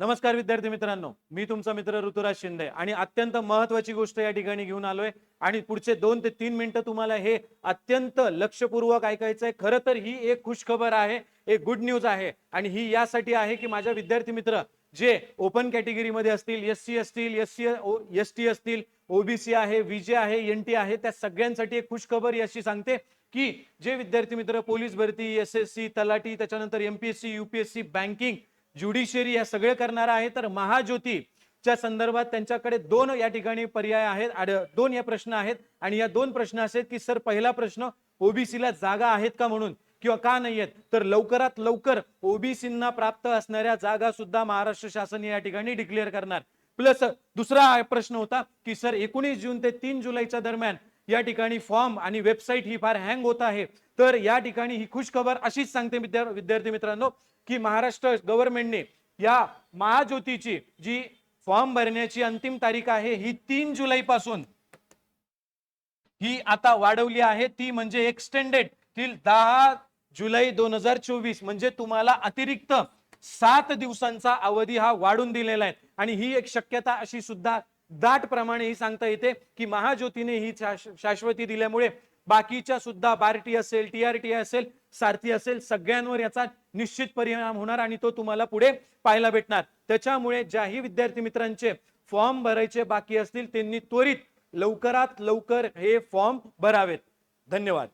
नमस्कार विद्यार्थी मित्रांनो मी तुमचा मित्र ऋतुराज शिंदे आणि अत्यंत महत्वाची गोष्ट या ठिकाणी घेऊन आलोय आणि पुढचे दोन ते तीन मिनिटं तुम्हाला हे अत्यंत लक्षपूर्वक ऐकायचं आहे खरं तर ही एक खुशखबर आहे एक गुड न्यूज आहे आणि ही यासाठी आहे की माझ्या विद्यार्थी मित्र जे ओपन कॅटेगरीमध्ये असतील एस सी असतील एस सी एस टी असतील ओबीसी आहे विजे आहे एन टी आहे त्या सगळ्यांसाठी एक खुशखबर ही अशी सांगते की जे विद्यार्थी मित्र पोलीस भरती एस एस सी तलाठी त्याच्यानंतर एमपीएससी युपीएससी बँकिंग ज्युडिशियरी या सगळे करणार आहे. तर महाज्योती च्या संदर्भात त्यांच्याकडे दोन या ठिकाणी पर्याय आहेत. दोन या प्रश्न आहेत. आणि या दोन प्रश्न असे आहेत की सर पहिला प्रश्न ओबीसीला जागा आहेत का म्हणून किंवा का नाही आहेत? तर लवकरात लवकर ओबीसींना प्राप्त असणाऱ्या जागा सुद्धा महाराष्ट्र शासन या ठिकाणी डिक्लेअर करणार. प्लस दुसरा प्रश्न होता की सर एकोणीस जून ते तीन जुलैच्या दरम्यान या ठिकाणी फॉर्म आणि वेबसाईट ही फार हँग होत आहे. तर या ठिकाणी ही खुश खबर अशीच सांगते विद्यार्थी मित्रांनो की महाराष्ट्र गव्हर्नमेंटने या महाज्योतीची जी फॉर्म भरण्याची अंतिम तारीख आहे ही तीन जुलै पासून ही आता वाढवली आहे. ती म्हणजे एक्सटेंडेड टिल दहा जुलै दोन हजार चोवीस. म्हणजे तुम्हाला अतिरिक्त सात दिवसांचा अवधी हा वाढून दिलेला आहे. आणि ही एक शक्यता अशी सुद्धा दाट प्रमाणे ही सांगता येते की महाज्योतीने ही शाश्वती दिल्यामुळे बाकीच्या सुद्धा बार्टी असेल टीआरटी असेल सारथी असेल सगळ्यांवर याचा निश्चित परिणाम होणार आणि तो तुम्हाला पुढे पाहायला भेटणार. त्याच्यामुळे ज्याही विद्यार्थी मित्रांचे फॉर्म भरायचे बाकी असतील त्यांनी त्वरित लवकरात लवकर हे फॉर्म भरावेत. धन्यवाद.